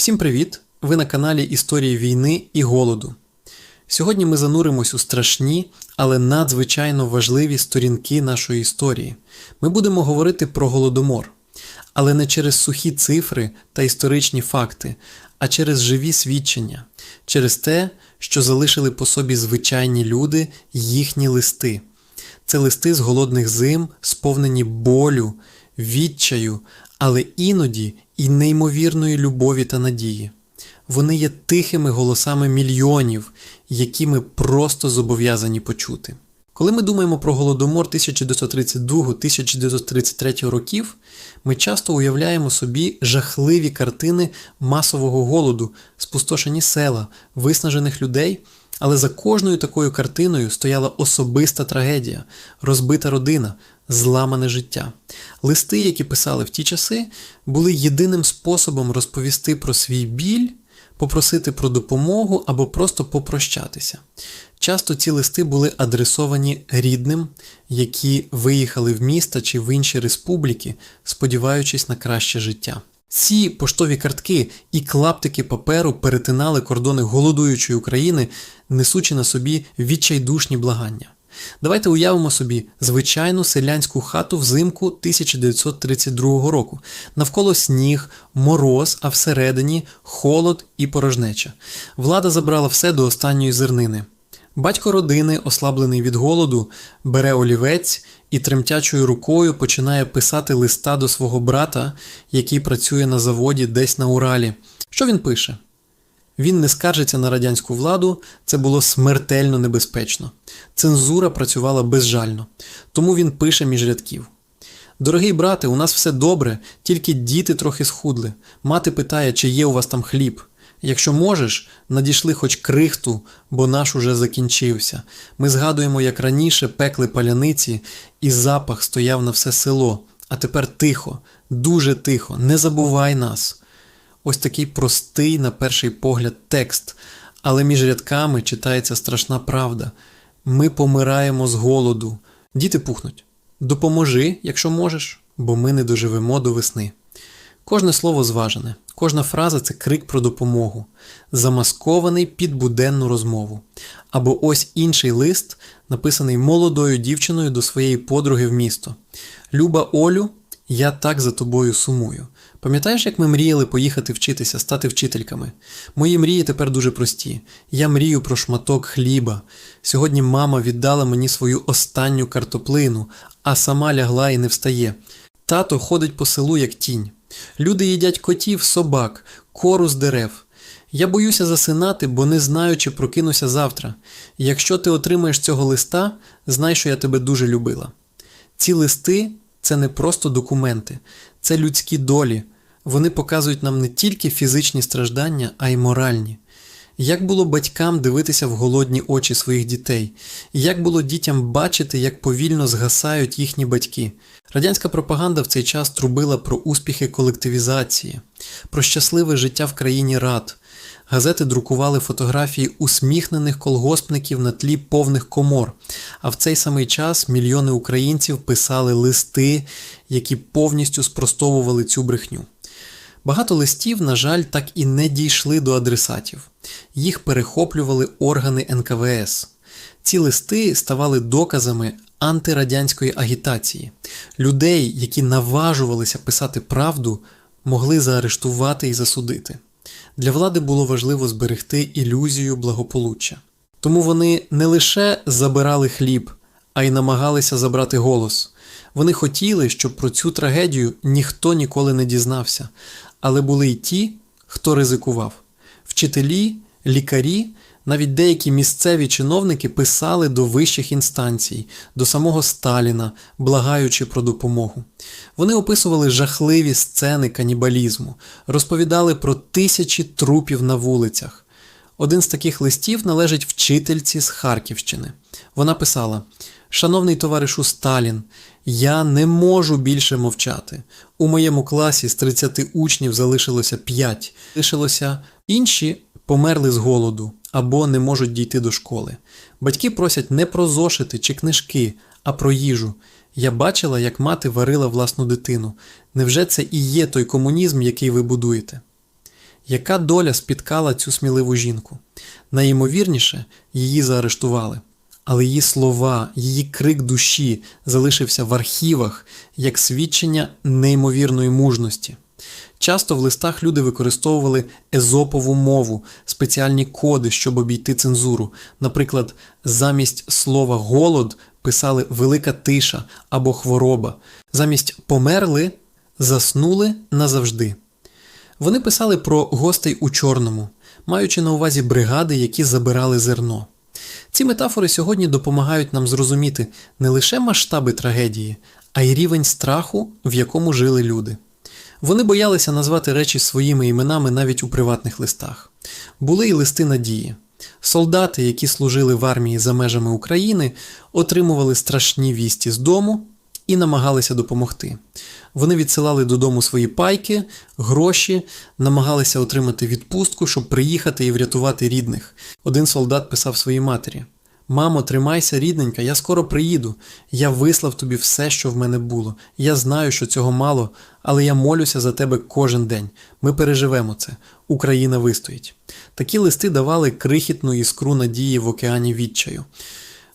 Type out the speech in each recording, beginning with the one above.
Всім привіт! Ви на каналі Історії війни і голоду. Сьогодні ми зануримось у страшні, але надзвичайно важливі сторінки нашої історії. Ми будемо говорити про голодомор, але не через сухі цифри та історичні факти, а через живі свідчення, через те, що залишили по собі звичайні люди їхні листи. Це листи з голодних зим, сповнені болю, відчаю, але іноді і неймовірної любові та надії. Вони є тихими голосами мільйонів, які ми просто зобов'язані почути. Коли ми думаємо про голодомор 1932-1933 років, ми часто уявляємо собі жахливі картини масового голоду, спустошені села, виснажених людей, але за кожною такою картиною стояла особиста трагедія, розбита родина, зламане життя. Листи, які писали в ті часи, були єдиним способом розповісти про свій біль, попросити про допомогу або просто попрощатися. Часто ці листи були адресовані рідним, які виїхали в міста чи в інші республіки, сподіваючись на краще життя. Ці поштові картки і клаптики паперу перетинали кордони голодуючої України, несучи на собі відчайдушні благання. Давайте уявимо собі звичайну селянську хату взимку 1932 року. Навколо сніг, мороз, а всередині холод і порожнеча. Влада забрала все до останньої зернини. Батько родини, ослаблений від голоду, бере олівець і тремтячою рукою починає писати листа до свого брата, який працює на заводі десь на Уралі. Що він пише? Він не скаржиться на радянську владу, це було смертельно небезпечно. Цензура працювала безжально, тому він пише між рядків. Дорогий брате, у нас все добре, тільки діти трохи схудли. Мати питає, чи є у вас там хліб. Якщо можеш, надійшли хоч крихту, бо наш уже закінчився. Ми згадуємо, як раніше пекли паляниці, і запах стояв на все село. А тепер тихо, дуже тихо, не забувай нас. Ось такий простий, на перший погляд, текст, але між рядками читається страшна правда. Ми помираємо з голоду. Діти пухнуть. Допоможи, якщо можеш, бо ми не доживемо до весни. Кожне слово зважене, кожна фраза це крик про допомогу, замаскований під буденну розмову. Або ось інший лист, написаний молодою дівчиною до своєї подруги в місто. Люба Олю, я так за тобою сумую. Пам'ятаєш, як ми мріяли поїхати вчитися, стати вчительками? Мої мрії тепер дуже прості. Я мрію про шматок хліба. Сьогодні мама віддала мені свою останню картоплину, а сама лягла і не встає. Тато ходить по селу, як тінь. Люди їдять котів, собак, кору з дерев. Я боюся засинати, бо не знаю, чи прокинуся завтра. Якщо ти отримаєш цього листа, знай, що я тебе дуже любила. Ці листи це не просто документи, це людські долі. Вони показують нам не тільки фізичні страждання, а й моральні. Як було батькам дивитися в голодні очі своїх дітей, як було дітям бачити, як повільно згасають їхні батьки. Радянська пропаганда в цей час трубила про успіхи колективізації, про щасливе життя в країні рад. Газети друкували фотографії усміхнених колгоспників на тлі повних комор, а в цей самий час мільйони українців писали листи, які повністю спростовували цю брехню. Багато листів, на жаль, так і не дійшли до адресатів. Їх перехоплювали органи НКВС. Ці листи ставали доказами антирадянської агітації. Людей, які наважувалися писати правду, могли заарештувати і засудити. Для влади було важливо зберегти ілюзію благополуччя. Тому вони не лише забирали хліб, а й намагалися забрати голос. Вони хотіли, щоб про цю трагедію ніхто ніколи не дізнався, але були й ті, хто ризикував. Вчителі, лікарі, навіть деякі місцеві чиновники писали до вищих інстанцій, до самого Сталіна, благаючи про допомогу. Вони описували жахливі сцени канібалізму, розповідали про тисячі трупів на вулицях. Один з таких листів належить вчительці з Харківщини. Вона писала: Шановний товаришу Сталін, я не можу більше мовчати. У моєму класі з 30 учнів залишилося 5. Лишилося інші померли з голоду або не можуть дійти до школи. Батьки просять не про зошити чи книжки, а про їжу. Я бачила, як мати варила власну дитину. Невже це і є той комунізм, який ви будуєте? Яка доля спіткала цю сміливу жінку? Найімовірніше, її заарештували. Але її слова, її крик душі залишився в архівах як свідчення неймовірної мужності. Часто в листах люди використовували езопову мову, спеціальні коди, щоб обійти цензуру. Наприклад, замість слова голод писали велика тиша або хвороба, замість померли заснули назавжди. Вони писали про гостей у чорному, маючи на увазі бригади, які забирали зерно. Ці метафори сьогодні допомагають нам зрозуміти не лише масштаби трагедії, а й рівень страху, в якому жили люди. Вони боялися назвати речі своїми іменами навіть у приватних листах. Були й листи надії. Солдати, які служили в армії за межами України, отримували страшні вісті з дому і намагалися допомогти. Вони відсилали додому свої пайки, гроші, намагалися отримати відпустку, щоб приїхати і врятувати рідних. Один солдат писав своїй матері: Мамо, тримайся, рідненька, я скоро приїду. Я вислав тобі все, що в мене було. Я знаю, що цього мало, але я молюся за тебе кожен день. Ми переживемо це. Україна вистоїть. Такі листи давали крихітну іскру надії в океані відчаю.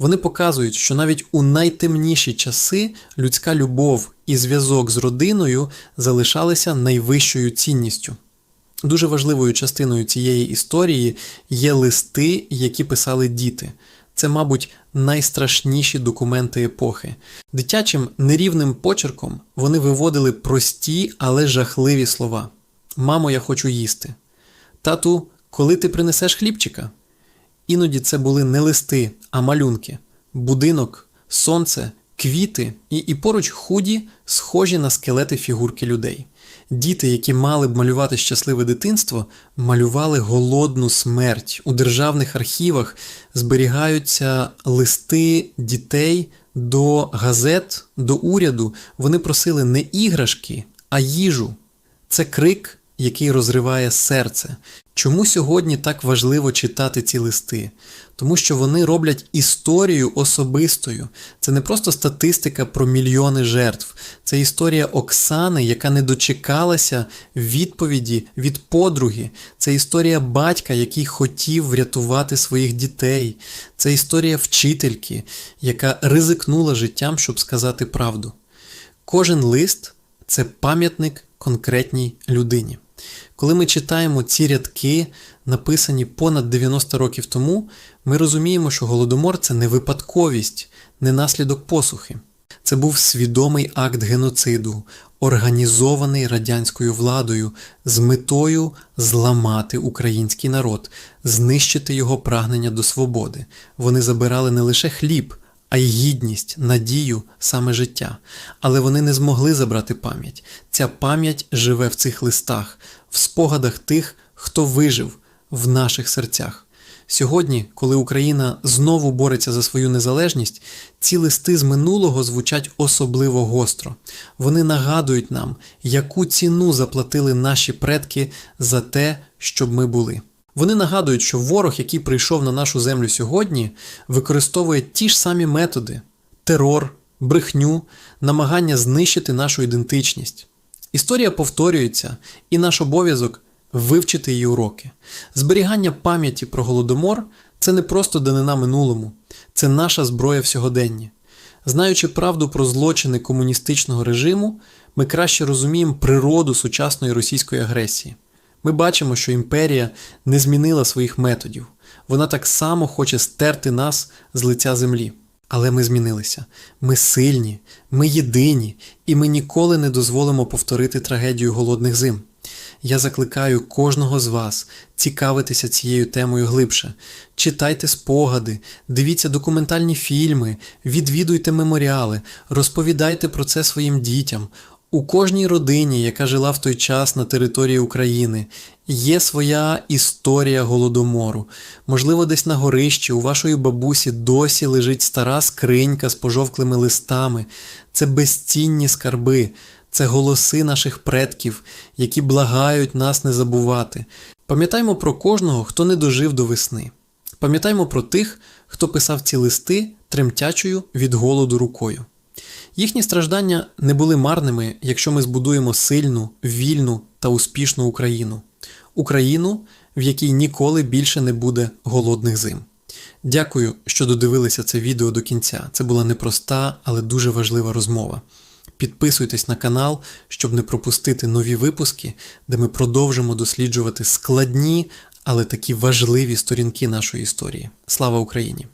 Вони показують, що навіть у найтемніші часи людська любов і зв'язок з родиною залишалися найвищою цінністю. Дуже важливою частиною цієї історії є листи, які писали діти. Це, мабуть, найстрашніші документи епохи. Дитячим нерівним почерком вони виводили прості, але жахливі слова: Мамо, я хочу їсти. Тату, коли ти принесеш хлібчика? Іноді це були не листи, а малюнки, будинок, сонце, квіти і, і поруч худі, схожі на скелети фігурки людей. Діти, які мали б малювати щасливе дитинство, малювали голодну смерть. У державних архівах зберігаються листи дітей до газет, до уряду. Вони просили не іграшки, а їжу. Це крик, який розриває серце. Чому сьогодні так важливо читати ці листи? Тому що вони роблять історію особистою. Це не просто статистика про мільйони жертв, це історія Оксани, яка не дочекалася відповіді від подруги. Це історія батька, який хотів врятувати своїх дітей. Це історія вчительки, яка ризикнула життям, щоб сказати правду. Кожен лист це пам'ятник конкретній людині. Коли ми читаємо ці рядки, написані понад 90 років тому, ми розуміємо, що голодомор це не випадковість, не наслідок посухи. Це був свідомий акт геноциду, організований радянською владою з метою зламати український народ, знищити його прагнення до свободи. Вони забирали не лише хліб, а й гідність, надію, саме життя. Але вони не змогли забрати пам'ять. Ця пам'ять живе в цих листах, в спогадах тих, хто вижив в наших серцях. Сьогодні, коли Україна знову бореться за свою незалежність, ці листи з минулого звучать особливо гостро. Вони нагадують нам, яку ціну заплатили наші предки за те, щоб ми були. Вони нагадують, що ворог, який прийшов на нашу землю сьогодні, використовує ті ж самі методи: терор, брехню, намагання знищити нашу ідентичність. Історія повторюється, і наш обов'язок вивчити її уроки. Зберігання пам'яті про голодомор це не просто данина минулому, це наша зброя в сьогоденні. Знаючи правду про злочини комуністичного режиму, ми краще розуміємо природу сучасної російської агресії. Ми бачимо, що імперія не змінила своїх методів. Вона так само хоче стерти нас з лиця землі. Але ми змінилися. Ми сильні, ми єдині, і ми ніколи не дозволимо повторити трагедію голодних зим. Я закликаю кожного з вас цікавитися цією темою глибше. Читайте спогади, дивіться документальні фільми, відвідуйте меморіали, розповідайте про це своїм дітям. У кожній родині, яка жила в той час на території України, є своя історія голодомору. Можливо, десь на горищі у вашої бабусі досі лежить стара скринька з пожовклими листами. Це безцінні скарби, це голоси наших предків, які благають нас не забувати. Пам'ятаймо про кожного, хто не дожив до весни. Пам'ятаймо про тих, хто писав ці листи тремтячою від голоду рукою. Їхні страждання не були марними, якщо ми збудуємо сильну, вільну та успішну Україну. Україну, в якій ніколи більше не буде голодних зим. Дякую, що додивилися це відео до кінця. Це була непроста, але дуже важлива розмова. Підписуйтесь на канал, щоб не пропустити нові випуски, де ми продовжимо досліджувати складні, але такі важливі сторінки нашої історії. Слава Україні!